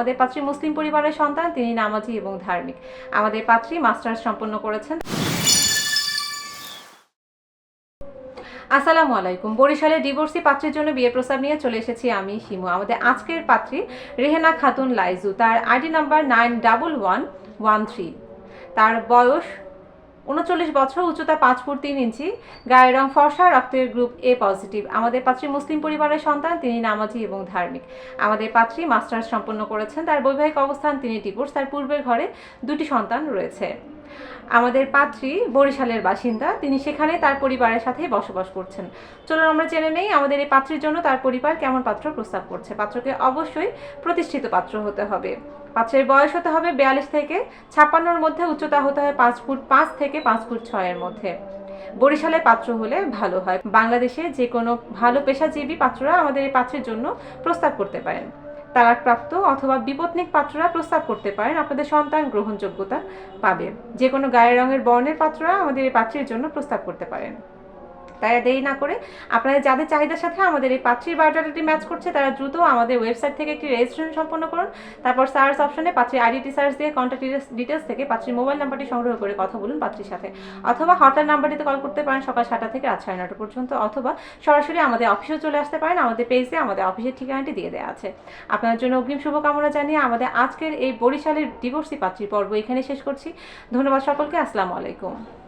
আমাদের পাত্রী মুসলিম পরিবারের সন্তান, তিনি নামাজি এবং ধার্মিক। আমাদের পাত্রী মাস্টার্স সম্পন্ন করেছেন। আসসালামু আলাইকুম। বরিশালে ডিভোর্সি পাত্রের জন্য বিয়ে প্রস্তাব নিয়ে চলে এসেছি আমি হিমু আমাদের আজকের পাত্রী রেহেনা খাতুন লাইজু। তার ID number nine double one one three. তার বয়স উনচল্লিশ বছর উচ্চতা পাঁচ ফুট তিন ইঞ্চি গায়ের রং ফর্সা, রক্তের গ্রুপ এ পজিটিভ আমাদের পাত্রী মুসলিম পরিবারের সন্তান, তিনি নামাজি এবং ধার্মিক। আমাদের পাত্রী মাস্টার্স সম্পন্ন করেছেন, তার বৈবাহিক অবস্থান তিনি ডিভোর্স তার পূর্বের ঘরে দুটি সন্তান রয়েছে। আমাদের পাত্রী বরিশালের বাসিন্দা। তিনি সেখানে তার পরিবারের সাথে বসবাস করছেন। চলুন, আমরা জেনে নেই আমাদের এই পাত্রীর জন্য তার পরিবার কেমন পাত্র প্রস্তাব করছে। পাত্রকে অবশ্যই প্রতিষ্ঠিত পাত্র হতে হবে। পাত্রের বয়স হতে হবে বিয়াল্লিশ থেকে ছাপ্পান্নর মধ্যে, উচ্চতা হতে হয় পাঁচ ফুট পাঁচ থেকে পাঁচ ফুট ছয়ের মধ্যে। বরিশালে পাত্র হলে ভালো হয়। বাংলাদেশে যে কোনো ভালো পেশাজীবী পাত্ররা আমাদের এই পাত্রের জন্য প্রস্তাব করতে পারেন। তালাকপ্রাপ্ত অথবা বিপত্নিক পাত্ররা প্রস্তাব করতে পারেন আপনাদের সন্তান গ্রহণযোগ্যতা পাবে। যে কোনো গায়ের রঙের বর্ণের পাত্ররা আমাদের এই পাত্রের জন্য প্রস্তাব করতে পারেন। তাই দেরি না করে আপনাদের যাদের চাহিদার সাথে আমাদের এই পাত্রীর বায়োডাটাটি ম্যাচ করছে, তারা দ্রুত আমাদের ওয়েবসাইট থেকে একটি রেজিস্ট্রেশন সম্পন্ন করুন। তারপর সার্চ অপশনে পাত্রীর আইডিটি সার্চ দিয়ে কন্ট্যাক্ট ডিটেলস থেকে পাত্রীর মোবাইল নাম্বারটি সংগ্রহ করে কথা বলুন পাত্রীর সাথে। অথবা হটলাইন নাম্বারটিতে কল করতে পারেন সকাল সাতটা থেকে রাত সাড়ে নটা পর্যন্ত, অথবা সরাসরি আমাদের অফিসে চলে আসতে পারেন। আমাদের পেজে আমাদের অফিসের ঠিকানাটি দিয়ে দেওয়া আছে। আপনার জন্য অগ্রিম শুভকামনা জানিয়ে আমাদের আজকের এই বরিশালের ডিভোর্সি পাত্রী পর্ব এখানে শেষ করছি। ধন্যবাদ সকলকে, আসসালামু আলাইকুম।